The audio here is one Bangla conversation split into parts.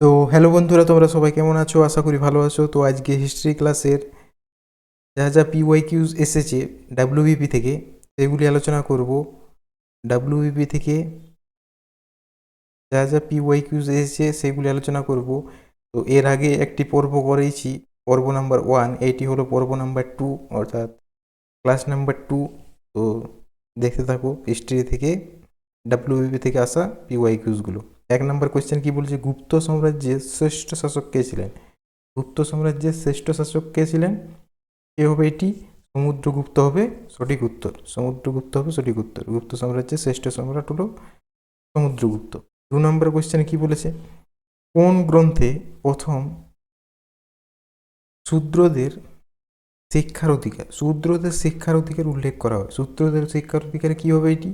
তো হ্যালো বন্ধুরা, তোমরা সবাই কেমন আছো? আশা করি ভালো আছো। তো আজকে হিস্ট্রি ক্লাসের যা যা পিওয়াই কিউজ এসেছে ডাব্লিউবিপি থেকে, সেগুলি আলোচনা করব। ডাব্লিউবিপি থেকে যা যা পিওয়াই কিউজ এসেছে, সেগুলি আলোচনা করব। তো এর আগে একটি পর্ব করেছি, পর্ব নাম্বার ওয়ান এইটি হলো পর্ব নাম্বার টু অর্থাৎ ক্লাস নাম্বার টু তো দেখতে থাকো হিস্ট্রি থেকে ডাব্লিউবিপি থেকে আসা পিওয়াই কিউজগুলো এক নম্বর কোয়েশ্চেন কি বলছে? গুপ্ত সাম্রাজ্যের শ্রেষ্ঠ শাসক কে ছিলেন? গুপ্ত সাম্রাজ্যের শ্রেষ্ঠ শাসক কে ছিলেন? কে হবে এটি, সমুদ্রগুপ্ত হবে সঠিক উত্তর। সমুদ্রগুপ্ত হবে সঠিক উত্তর। গুপ্ত সাম্রাজ্যের শ্রেষ্ঠ সম্রাট হল সমুদ্রগুপ্ত। দু নম্বর কোয়েশ্চেন কি বলেছে? কোন গ্রন্থে প্রথম শূদ্রদের শিক্ষার অধিকার, শূদ্রদের শিক্ষার অধিকার উল্লেখ করা হয়? শূদ্রদের শিক্ষার অধিকার কি হবে এটি?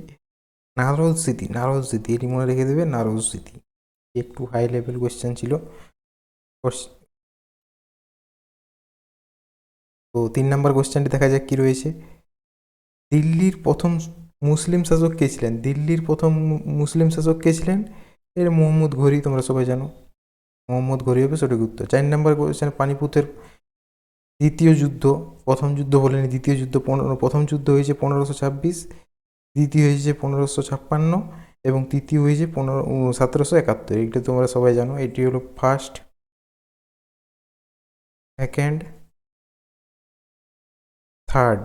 নারদ স্মৃতি নারদ স্মৃতি, এটি মনে রেখে দেবে নারদ স্মৃতি। একটু হাই লেভেল কোয়েশ্চেন ছিল। তো তিন নম্বর কোয়েশ্চেনটি দেখা যাক কি রয়েছে। দিল্লির প্রথম মুসলিম শাসক কে ছিলেন? দিল্লির প্রথম মুসলিম শাসক কে ছিলেন? এর মোহাম্মদ ঘড়ি, তোমরা সবাই জানো। মোহাম্মদ ঘড়ি হবে সঠিক উত্তর। চার নম্বর কোয়েশ্চেন পানিপুতের দ্বিতীয় যুদ্ধ। প্রথম যুদ্ধ বলেনি, দ্বিতীয় যুদ্ধ পনেরো প্রথম যুদ্ধ হয়েছে পনেরোশো ছাব্বিশ। দ্বিতীয় হয়েছে পনেরোশো ছাপ্পান্ন এবং তৃতীয় হয়েছে পনেরো সতেরোশো একাত্তর। এইটা তোমরা সবাই জানো, এটি হলো ফার্স্ট সেকেন্ড থার্ড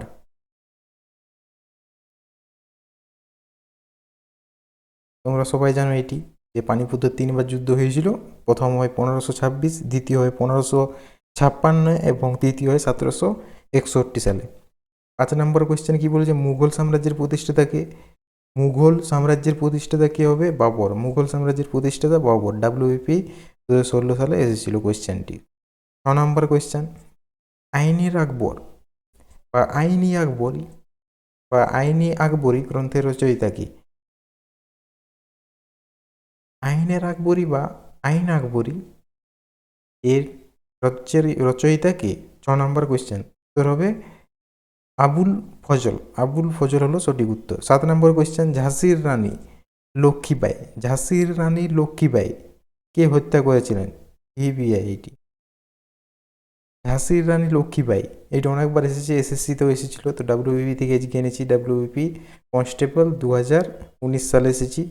তোমরা সবাই জানো এটি, যে পানিপথের তিনবার যুদ্ধ হয়েছিল, প্রথম হয় পনেরোশো ছাব্বিশ, দ্বিতীয় হয় পনেরোশো ছাপ্পান্ন এবং তৃতীয় হয় সতেরোশো একষট্টি সালে। পাঁচ নম্বর কোয়েশ্চেন কি বলেছে? মুঘল সাম্রাজ্যের প্রতিষ্ঠাতাকে মুঘল সাম্রাজ্যের প্রতিষ্ঠাতা কে হবে? বাবর। মুঘল সাম্রাজ্যের প্রতিষ্ঠাতা বাবর। ডাব্লিউপি দু ষোলো সালে এসেছিল কোয়েশ্চেনটি ছ নম্বর কোয়েশ্চেন আইনের আকবর বা আইনি আকবরী বা আইনি আকবরী গ্রন্থের রচয়িতা কি? আইনের আকবরী বা আইন আকবরী এর রচয়িতা কে? ছ নম্বর কোয়েশ্চেন উত্তর হবে আবুল ফজল আবুল ফজল হলো সঠিক উত্তর। সাত নম্বর কোয়েশ্চেন ঝাঁসির রানী লক্ষ্মীবাই ঝাঁসির রানী লক্ষ্মীবাই কে হত্যা করেছিলেন? ভিবিআই এটি ঝাঁসির রানী লক্ষ্মীবাই এটা অনেকবার এসেছে এসএসসিতেও এসেছিল, তো ডাব্লিউবিপি থেকে আজকে এনেছি ডাব্লিউবিপি কনস্টেবল দু হাজার উনিশ সালে এসেছি।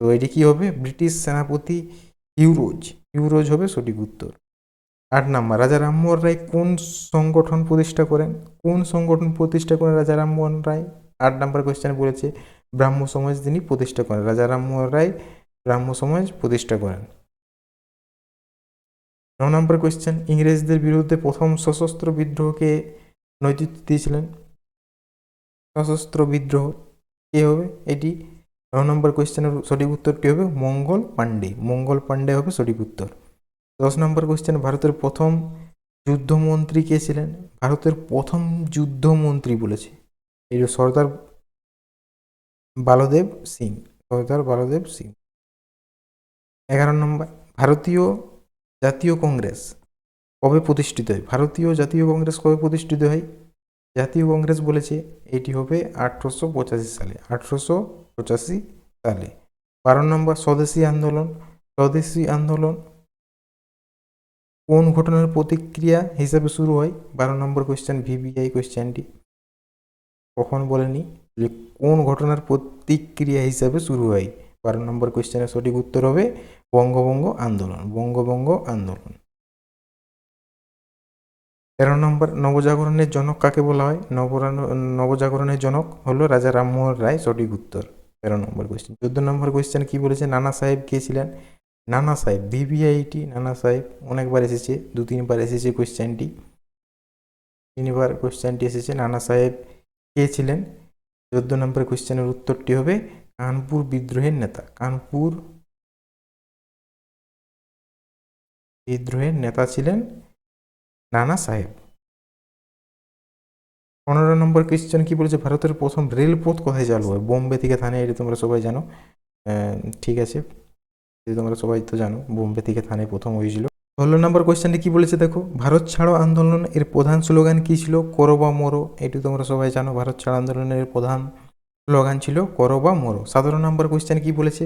তো এটি কী হবে? ব্রিটিশ সেনাপতি ইউরোজ ইউরোজ হবে সঠিক উত্তর। আট নাম্বার, রাজা রামমোহন রায় কোন সংগঠন প্রতিষ্ঠা করেন? কোন সংগঠন প্রতিষ্ঠা করেন রাজা রামমোহন রায়? আট নাম্বার কোয়েশ্চেন বলেছে, ব্রাহ্ম সমাজ তিনি প্রতিষ্ঠা করেন, রাজা রামমোহন রায় ব্রাহ্ম সমাজ প্রতিষ্ঠা করেন। ন নম্বর কোয়েশ্চেন ইংরেজদের বিরুদ্ধে প্রথম সশস্ত্র বিদ্রোহকে নেতৃত্ব দিয়েছিলেন। সশস্ত্র বিদ্রোহ কে হবে? এটি ন নম্বর কোয়েশ্চেনের সঠিক উত্তরটি হবে মঙ্গল পাণ্ডে। মঙ্গল পাণ্ডে হবে সঠিক উত্তর। দশ নম্বর কোয়েশ্চেন ভারতের প্রথম যুদ্ধমন্ত্রী কে ছিলেন? ভারতের প্রথম যুদ্ধমন্ত্রী বলেছে। এই সর্দার বালদেব সিং, সর্দার বালদেব সিং। এগারো নম্বর, ভারতীয় জাতীয় কংগ্রেস কবে প্রতিষ্ঠিত হয়? ভারতীয় জাতীয় কংগ্রেস কবে প্রতিষ্ঠিত হয়? জাতীয় কংগ্রেস বলেছে এটি হবে আঠেরোশো পঁচাশি সালে, আঠেরোশো পঁচাশি সালে। বারো নম্বর, স্বদেশী আন্দোলন স্বদেশী আন্দোলন কোন ঘটনার প্রতিক্রিয়া হিসাবে শুরু হয়? বারো নম্বর কোয়েশ্চেন ভিবিআই কোয়েশ্চেনটি কখন বলেনি যে কোন ঘটনার প্রতিক্রিয়া হিসাবে শুরু হয়? বারো নম্বর কোয়েশ্চেনের সঠিক উত্তর হবে বঙ্গবঙ্গ আন্দোলন বঙ্গবঙ্গ আন্দোলন। তেরো নম্বর, নবজাগরণের জনক কাকে বলা হয়? নবরান, নবজাগরণের জনক হলো রাজা রামমোহন রায়, সঠিক উত্তর। তেরো নম্বর কোয়েশ্চেন চোদ্দ নম্বর কোয়েশ্চেন কী বলেছে? নানা সাহেব কে ছিলেন? নানা সাহেব ভিভিআইটি নানা সাহেব, অনেকবার এসেছে, দু, তিনবার এসেছে কোয়েশ্চেনটি তিনবার কোয়েশ্চেনটি এসেছে, নানা সাহেব কে ছিলেন? চোদ্দ নম্বর কোয়েশ্চেনের উত্তরটি হবে কানপুর বিদ্রোহের নেতা। কানপুর বিদ্রোহের নেতা ছিলেন নানা সাহেব। পনেরো নম্বর কোয়েশ্চেন কি বলেছে? ভারতের প্রথম রেলপথ কোথায় চালু হয়? বোম্বে থেকে থানে এটা তোমরা সবাই জানো। ঠিক আছে। এটা তোমরা সবাই তো জানো, বোম্বে থেকে থানে প্রথম হয়েছিল। ষোলো নম্বর কোয়েশ্চেনটি কি বলেছে দেখো? ভারত ছাড়ো আন্দোলন এর প্রধান স্লোগান কি ছিল? করো বা মরো। এটি তোমরা সবাই জানো, ভারত ছাড়ো আন্দোলনের প্রধান স্লোগান ছিল, করো বা মরো। সতেরো নম্বর কোয়েশ্চেন কি বলেছে?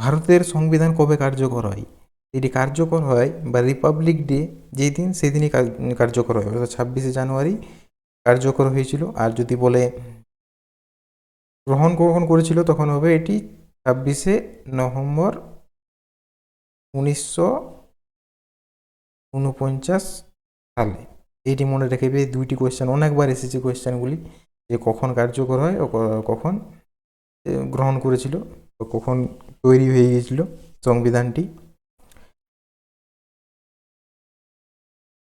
ভারতের সংবিধান কবে কার্যকর হয়? এটি কার্যকর হয় বা রিপাবলিক ডে যেই দিন সেই দিনই কার্যকর হয়। অর্থাৎ ছাব্বিশে জানুয়ারি কার্যকর হয়েছিল। আর যদি বলে গ্রহণ গ্রহণ করেছিল, তখন হবে এটি ছাব্বিশে নভেম্বর উনিশশো উনপঞ্চাশ সালে। এইটি মনে রেখেবে এই দুইটি কোয়েশ্চেন অনেকবার এসেছে কোয়েশ্চেনগুলি যে কখন কার্যকর হয় ও কখন গ্রহণ করেছিল কখন তৈরি হয়ে গিয়েছিল সংবিধানটি।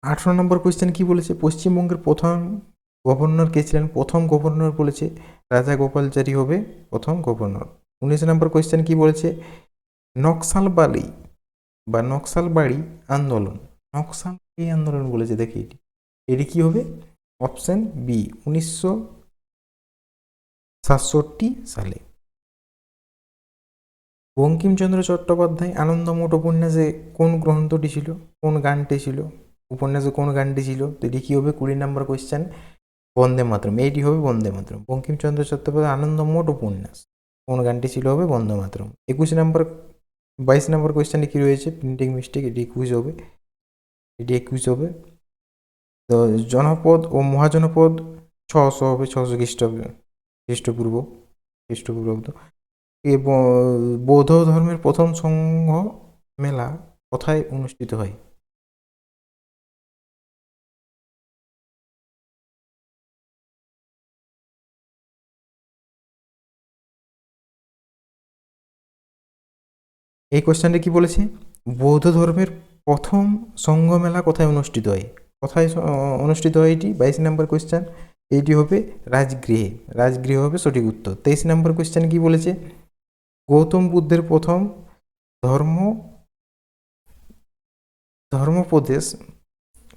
আঠারো নম্বর কোয়েশ্চেন কি বলেছে? পশ্চিমবঙ্গের প্রথম গভর্নর কে ছিলেন? প্রথম গভর্নর বলেছে, রাজা গোপালচারী হবে প্রথম গভর্নর উনিশ নম্বর কোয়েশ্চেন কি বলেছে? নকশালবাড়ি বা নকশালবাড়ি আন্দোলন। নকশাল নকশালবাড়ি আন্দোলন বলেছে, দেখি এটি। এটি কি হবে? অপশান বি, উনিশশো সাতষট্টি সালে। বঙ্কিমচন্দ্র চট্টোপাধ্যায় আনন্দমঠ উপন্যাসে কোন গ্রন্থটি ছিল? কোন গানটি ছিল? উপন্যাসে কোন গানটি ছিল? তো এটি কী হবে? কুড়ি নম্বর কোয়েশ্চেন বন্দে মাতরম। এইটি হবে বন্দে মাতরম। বঙ্কিমচন্দ্র চট্টোপাধ্যায় আনন্দমঠ উপন্যাস। কোন গানটি ছিল হবে? বন্দে মাতরম। একুশ নম্বর বাইশ নম্বর কোয়েশ্চেনে কী রয়েছে? প্রিন্টিং মিস্টেক এটি একুশ হবে। এটি একুশ হবে। তো জনপদ ও মহাজনপদ ছশো হবে, ছশো খ্রিস্টাব্দ, খ্রিস্টপূর্ব খ্রিস্টপূর্বাব্দ এবং বৌদ্ধ ধর্মের প্রথম সংঘ মেলা কোথায় অনুষ্ঠিত হয়? এই কোশ্চেনটা কি বলেছে? বৌদ্ধ ধর্মের প্রথম সংঘ মেলা কোথায় অনুষ্ঠিত হয়? কোথায় অনুষ্ঠিত হয় এটি? বাইশ নম্বর কোয়েশ্চেন এইটি হবে রাজগৃহে। রাজগৃহ হবে সঠিক উত্তর। তেইশ নম্বর কোয়েশ্চেন কি বলেছে? গৌতম বুদ্ধের প্রথম ধর্ম ধর্মোপদেশ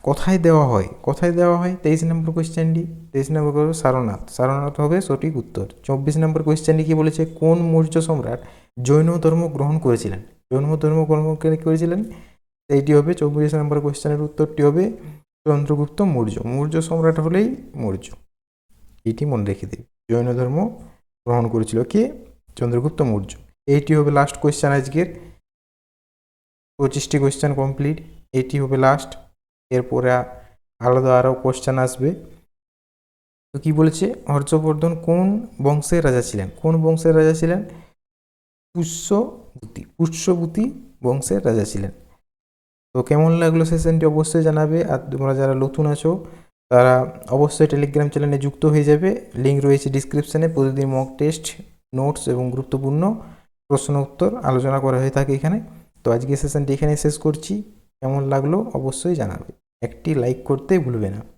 কোথায় দেওয়া হয়? কোথায় দেওয়া হয়? তেইশ নম্বর কোয়েশ্চেনটি তেইশ নম্বর করবে সারনাথ। সারনাথ হবে সঠিক উত্তর। চব্বিশ নম্বর কোশ্চেনটি কী বলেছে? কোন মৌর্য সম্রাট জৈন ধর্ম গ্রহণ করেছিলেন? জৈন ধর্ম গ্রহণ করে- করেছিলেন? এইটি হবে চব্বিশ নম্বর কোয়েশ্চেনের উত্তরটি হবে চন্দ্রগুপ্ত মৌর্য। মৌর্য সম্রাট হলেই মৌর্য। এটি মনে রেখে দেবে জৈন ধর্ম গ্রহণ করেছিল কে? চন্দ্রগুপ্ত মৌর্য। এইটি হবে লাস্ট কোয়েশ্চেন আজকের। পঁচিশটি কোয়েশ্চেন কমপ্লিট এটি হবে লাস্ট এরপরে আলাদা আরও কোয়েশ্চেন আসবে। তো কি বলেছে? হর্ষবর্ধন, কোন বংশের রাজা ছিলেন? কোন বংশের রাজা ছিলেন? পুষ্যভূতি পুষ্যভূতি বংশের রাজা ছিলেন। তো কেমন লাগল সেশনটি অবশ্যই জানাবে। আর তোমরা যারা নতুন আছো, তারা অবশ্যই টেলিগ্রাম চ্যানেলে যুক্ত হয়ে যাবে। লিঙ্ক রয়েছে ডিসক্রিপশানে প্রতিদিন মক টেস্ট নোটস এবং গুরুত্বপূর্ণ প্রশ্ন উত্তর আলোচনা করা হয়ে থাকে এখানে। তো আজকে সেশনটি এখানে শেষ করছি। কেমন লাগল অবশ্যই জানাবে। একটি লাইক করতে ভুলবে না।